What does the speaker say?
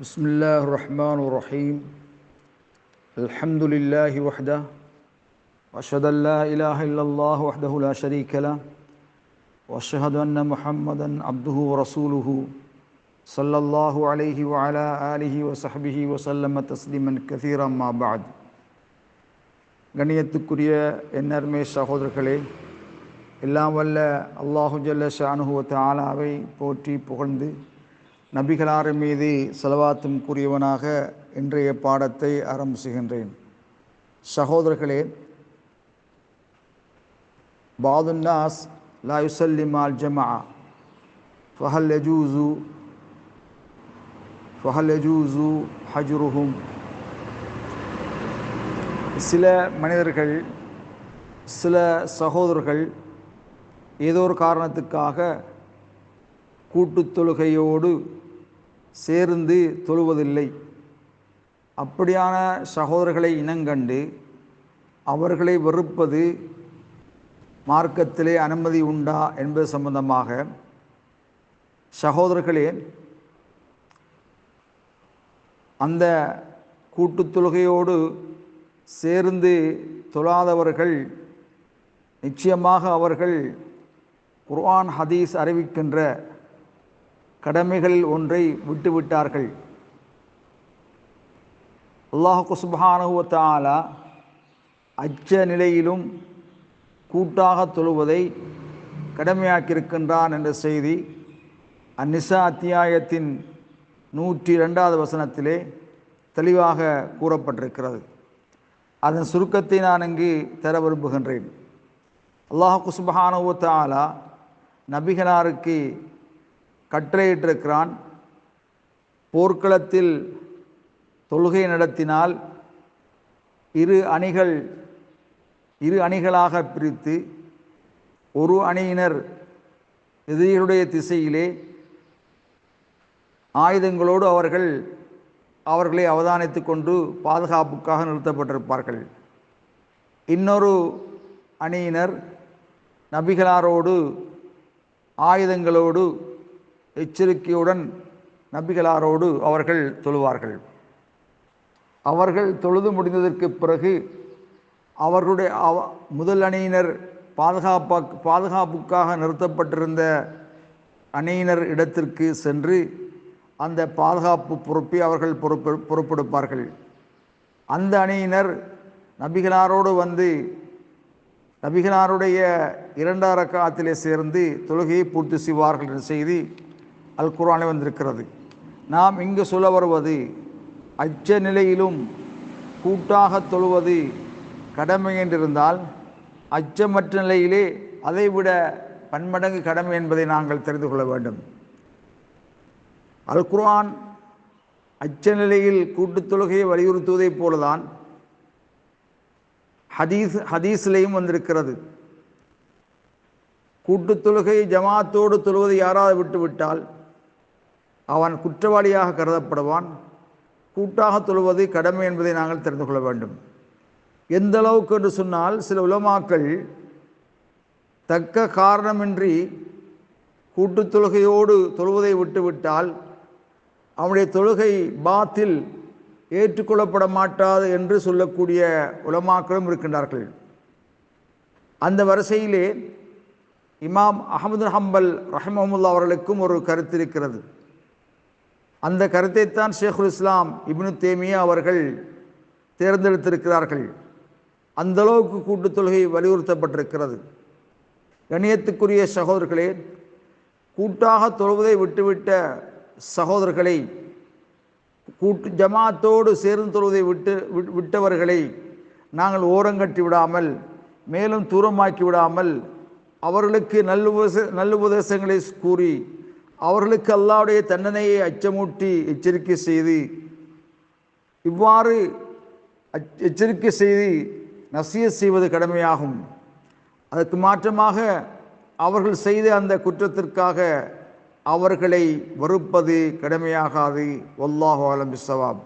بسم الله الرحمن الرحيم الحمد لله وحده واشهد ان لا اله الا الله وحده لا شريك له واشهد ان محمدا عبده ورسوله صلى الله عليه وعلى اله وصحبه وسلم تسليما كثيرا ما بعد கண்ணியத்துக்குரிய எண்ணர்மே சகோதரர்களே எல்லாம் வல்ல அல்லாஹு ஜல்ல ஷானுஹுவ தாலாவை போற்றி புகழ்ந்து நபிகளார் மீது செலவாத்தும் கூறியவனாக இன்றைய பாடத்தை ஆரம்பிச்சுகின்றேன். சகோதரர்களே பாதுன்னாஸ் லா அல் ஜமா ஃபஹல் யஜூசு ஃபஹல் யஜூசு ஹஜ்ருஹும். சில மனிதர்கள் சில சகோதரர்கள் ஏதோ ஒரு காரணத்துக்காக கூட்டுத் தொழுகையோடு சேர்ந்து தொழுவதில்லை. அப்படியான சகோதரர்களை இனங்கண்டு அவர்களை வெறுப்பது மார்க்கத்திலே அனுமதி உண்டா என்பது சம்பந்தமாக சகோதரர்களே அந்த கூட்டுத் தொழுகையோடு சேர்ந்து தொழாதவர்கள் நிச்சயமாக அவர்கள் குர்ஆன் ஹதீஸ் அறிவிக்கின்ற கடமைகளில் ஒன்றை விட்டுவிட்டார்கள். அல்லாஹு சுபானுவத்தாலா அச்ச நிலையிலும் கூட்டாக தொழுவதை கடமையாக்கியிருக்கின்றான் என்ற செய்தி அந்நிசா அத்தியாயத்தின் நூற்றி ரெண்டாவது வசனத்திலே தெளிவாக கூறப்பட்டிருக்கிறது. அதன் சுருக்கத்தை நான் இங்கு தர விரும்புகின்றேன். அல்லாஹு சுபஹானுவத்தாலா நபிகனாருக்கு கட்டளையிட்டிருக்கிறான். போர்க்களத்தில் தொழுகை நடத்தினால் இரு அணிகள் இரு அணிகளாக பிரித்து ஒரு அணியினர் எதிரிகளுடைய திசையிலே ஆயுதங்களோடு அவர்கள் அவர்களை அவதானித்து கொண்டு பாதுகாப்புக்காக நிறுத்தப்பட்டிருப்பார்கள். இன்னொரு அணியினர் நபிகளாரோடு ஆயுதங்களோடு எச்சரிக்கையுடன் நபிகளாரோடு அவர்கள் தொழுவார்கள். அவர்கள் தொழுது முடிந்ததற்கு பிறகு அவர்களுடைய அவ முதல் அணியினர் பாதுகாப்பா பாதுகாப்புக்காக நிறுத்தப்பட்டிருந்த அணியினர் இடத்திற்கு சென்று அந்த பாதுகாப்பு பொறுப்பை அவர்கள் பொறுப்பு பொறுப்பெடுப்பார்கள். அந்த அணியினர் நபிகளாரோடு வந்து நபிகளாருடைய இரண்டாம் ரக்காத்திலே சேர்ந்து தொழுகையை பூர்த்தி செய்வார்கள் என்ற செய்தி அல் குரானில் வந்திருக்கிறது. நாம் இங்கு சொல்ல வருவது அச்ச நிலையிலும் கூட்டாக தொழுவது கடமை என்றிருந்தால் அச்சமற்ற நிலையிலே அதைவிட பன்மடங்கு கடமை என்பதை நாங்கள் தெரிந்து கொள்ள வேண்டும். அல் குரான் அச்ச நிலையில் கூட்டுத் தொழுகையை வலியுறுத்துவதைப் போலதான் ஹதீஸ் ஹதீஸ்லேயும் வந்திருக்கிறது. கூட்டுத் தொழுகை ஜமாத்தோடு தொழுவதை யாராவது விட்டுவிட்டால் அவன் குற்றவாளியாக கருதப்படுவான். கூட்டாக தொழுவது கடமை என்பதை நாங்கள் தெரிந்து கொள்ள வேண்டும். எந்த அளவுக்கு என்று சொன்னால் சில உலமாக்கள் தக்க காரணமின்றி கூட்டுத் தொழுகையோடு தொழுவதை விட்டுவிட்டால் அவனுடைய தொழுகை பாத்தில் ஏற்றுக்கொள்ளப்பட மாட்டாது என்று சொல்லக்கூடிய உலமாக்களும் இருக்கின்றார்கள். அந்த வரிசையிலே இமாம் அகமது ஹம்பல் ரஹமஹமுல்லா அவர்களுக்கும் ஒரு கருத்து இருக்கிறது. அந்த கருத்தைத்தான் ஷேகுல் இஸ்லாம் இப்னு தேமியா அவர்கள் தேர்ந்தெடுத்திருக்கிறார்கள். அந்த அளவுக்கு கூட்டுத் தொழுகை வலியுறுத்தப்பட்டிருக்கிறது. கணியத்துக்குரிய சகோதரர்களே கூட்டாக தொழுவதை விட்டுவிட்ட சகோதரர்களை கூட்டு ஜமாத்தோடு சேர்ந்து தொழுவதை விட்டு விட்டவர்களை நாங்கள் ஓரங்கட்டி விடாமல் மேலும் தூரமாக்கி விடாமல் அவர்களுக்கு நல்லுபதேச நல்லுபதேசங்களை கூறி அவர்களுக்கு அல்லாவுடைய தண்டனையை அச்சமூட்டி எச்சரிக்கை செய்து இவ்வாறு எச்சரிக்கை செய்து நசிய செய்வது கடமையாகும். அதற்கு மாற்றமாக அவர்கள் செய்த அந்த குற்றத்திற்காக அவர்களை வெறுப்பது கடமையாகாது. ஒல்லாஹோ அலம் சவாப்